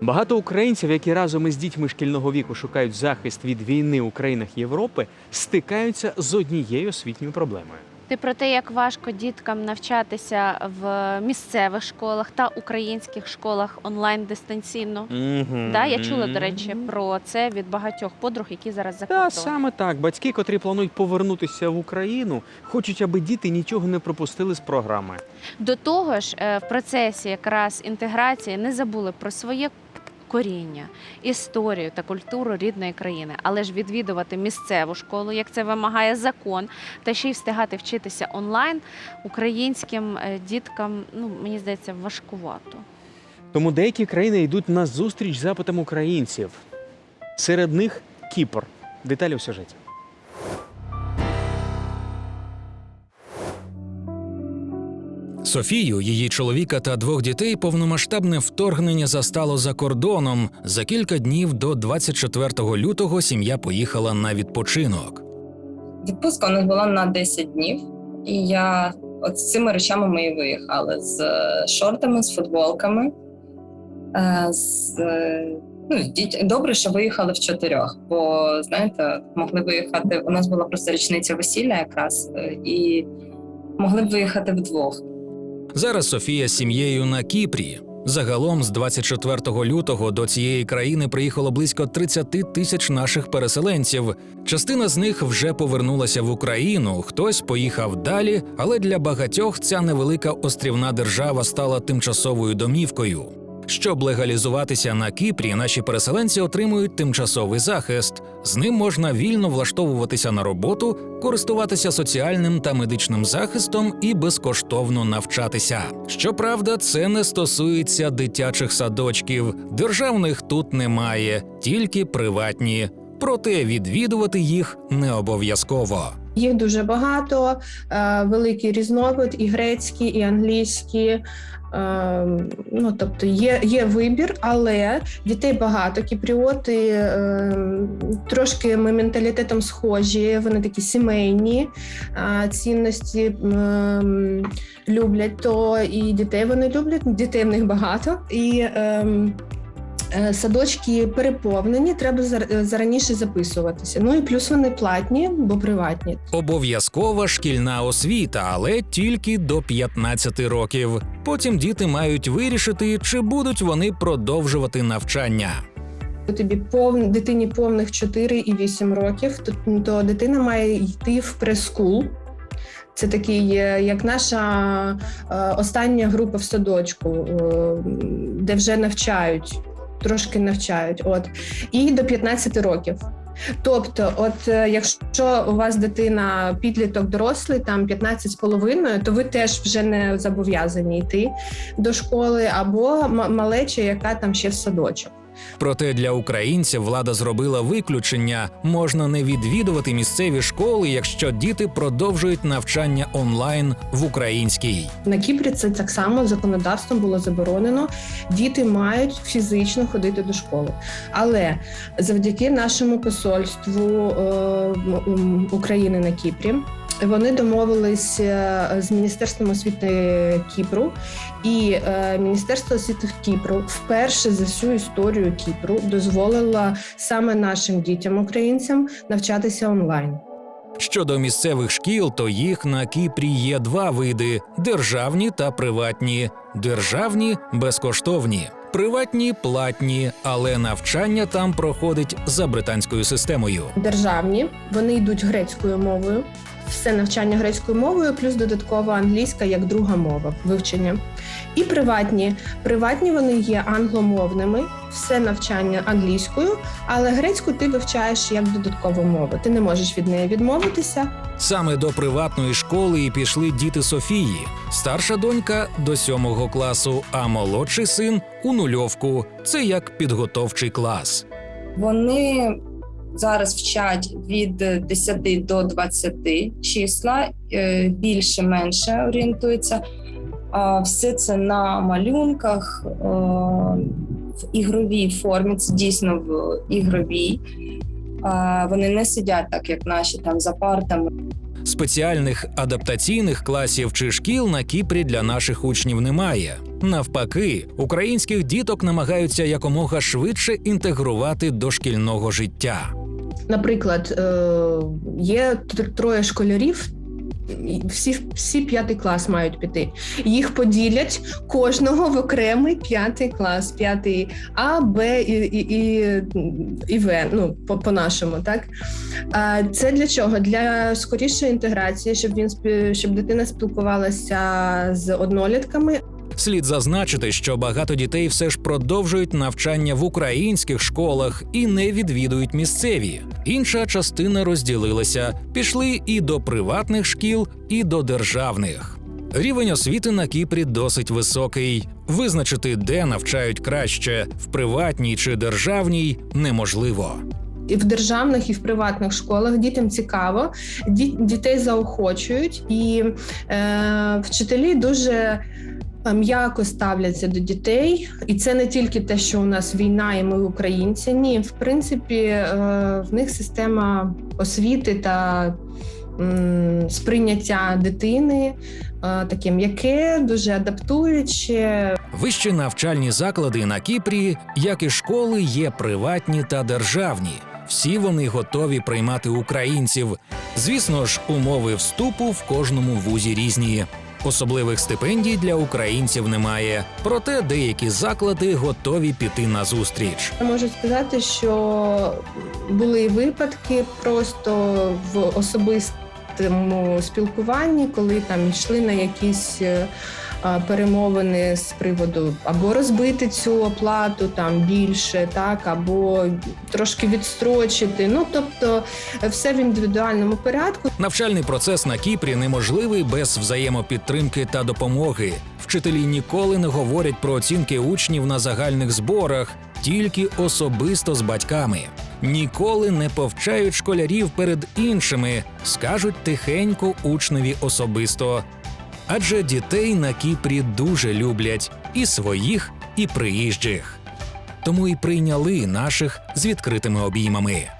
Багато українців, які разом із дітьми шкільного віку шукають захист від війни у країнах Європи, стикаються з однією освітньою проблемою. Ти про те, як важко діткам навчатися в місцевих школах та українських школах онлайн дистанційно. Да, я чула, до речі, про це від багатьох подруг, які зараз за Та кордоном. саме так. Батьки, котрі планують повернутися в Україну, хочуть, аби діти нічого не пропустили з програми. До того ж, е, в процесі якраз інтеграції не забули про своє коріння, історію та культуру рідної країни, але ж відвідувати місцеву школу, як це вимагає закон, та ще й встигати вчитися онлайн українським е, діткам, ну мені здається, важкувато. Тому деякі країни йдуть на зустріч запитам українців. Серед них Кіпр. Деталі в сюжеті. Софію, її чоловіка та двох дітей повномасштабне вторгнення застало за кордоном. За кілька днів до 24 лютого сім'я поїхала на відпочинок. Відпустка у нас була на 10 днів, і я от з цими речами ми і виїхали з е, шортами, з футболками. е, З, е, ну. Добре, що виїхали в чотирьох, бо знаєте, могли виїхати. У нас була просто річниця весілля якраз, і могли б виїхати вдвох. Зараз Софія з сім'єю на Кіпрі. Загалом з 24 лютого до цієї країни приїхало близько 30 тисяч наших переселенців. Частина з них вже повернулася в Україну, хтось поїхав далі, але для багатьох ця невелика острівна держава стала тимчасовою домівкою. Щоб легалізуватися на Кіпрі, наші переселенці отримують тимчасовий захист. З ним можна вільно влаштовуватися на роботу, користуватися соціальним та медичним захистом і безкоштовно навчатися. Щоправда, це не стосується дитячих садочків. Державних тут немає, тільки приватні. Проте відвідувати їх не обов'язково. Їх дуже багато, е, великий різновид, і грецькі, і англійські. Е, Ну, тобто є, є вибір, але дітей багато. Кіпріоти е, трошки ми менталітетом схожі, вони такі сімейні цінності люблять, то і дітей вони люблять, дітей в них багато. І ем, Садочки переповнені, треба зар- зараніше записуватися. Ну і плюс вони платні, бо приватні. Обов'язкова шкільна освіта, але тільки до 15 років. Потім діти мають вирішити, чи будуть вони продовжувати навчання. Тобі пов... дитині повних 4 і 8 років, то, то дитина має йти в прескул. Це такий, е, як наша е, остання група в садочку, е, де вже навчають, трошки навчають. От і до 15 років. Тобто, от е, якщо у вас дитина підліток дорослий, там 15 з половиною, то ви теж вже не зобов'язані йти до школи, або малеча, яка там ще в садочок. Проте для українців влада зробила виключення: можна не відвідувати місцеві школи, якщо діти продовжують навчання онлайн в українській. На Кіпрі це так само законодавством було заборонено. Діти мають фізично ходити до школи. Але завдяки нашому посольству е, України на Кіпрі. Вони домовились е, з міністерством освіти Кіпру, і е, міністерство освіти Кіпру вперше за всю історію Кіпру дозволило саме нашим дітям, українцям, навчатися онлайн. Щодо місцевих шкіл, то їх на Кіпрі є два види: державні та приватні. Державні безкоштовні, приватні платні, але навчання там проходить за британською системою. державні, вони йдуть грецькою мовою. Все навчання грецькою мовою, плюс додаткова англійська як друга мова вивчення. І приватні. Приватні вони є англомовними, все навчання англійською, але грецьку ти вивчаєш як додаткову мову. Ти не можеш від неї відмовитися. Саме до приватної школи і пішли діти Софії. Старша донька до сьомого класу, а молодший син у нульовку. Це як підготовчий клас. Вони зараз вчать від 10 до 20 числа, е, більше менше орієнтуються. А Все це на малюнках е, в ігровій формі. Це дійсно в ігровій. Вони не сидять так, як наші там за партами. Спеціальних адаптаційних класів чи шкіл на Кіпрі для наших учнів немає. Навпаки, українських діток намагаються якомога швидше інтегрувати до шкільного життя. Наприклад, е, є троє школярів. Всі, всі п'ятий клас мають піти. Їх поділять кожного в окремий п'ятий клас, п'ятий А, Б і, і, і, і В. Ну по, по-нашому, так а це для чого? Для скорішої інтеграції, щоб він щоб дитина спілкувалася з однолітками, Слід зазначити, що багато дітей все ж продовжують навчання в українських школах і не відвідують місцеві. Інша частина розділилася, пішли і до приватних шкіл, і до державних. Рівень освіти на Кіпрі досить високий. Визначити, де навчають краще в приватній чи державній, неможливо. і в державних, і в приватних школах дітям цікаво, дітей заохочують, і е, вчителі дуже м'яко ставляться до дітей. І це не тільки те, що у нас війна, і ми українці. Ні, в принципі, е, в них система освіти та сприйняття дитини е, таке м'яке, дуже адаптуюче. Вищі навчальні заклади на Кіпрі, як і школи, є приватні та державні. Всі вони готові приймати українців. Звісно ж, умови вступу в кожному вузі різні. Особливих стипендій для українців немає, проте деякі заклади готові піти на зустріч. Можу сказати, що були випадки просто в особистому спілкуванні, коли там йшли на якісь е, перемовини з приводу або розбити цю оплату там більше, так або трошки відстрочити. Ну тобто, все в індивідуальному порядку. Навчальний процес на Кіпрі неможливий без взаємопідтримки та допомоги. Вчителі ніколи не говорять про оцінки учнів на загальних зборах, тільки особисто з батьками. Ніколи не повчають школярів перед іншими, скажуть тихенько учневі особисто. Адже дітей на Кіпрі дуже люблять і своїх, і приїжджих. Тому і прийняли наших з відкритими обіймами.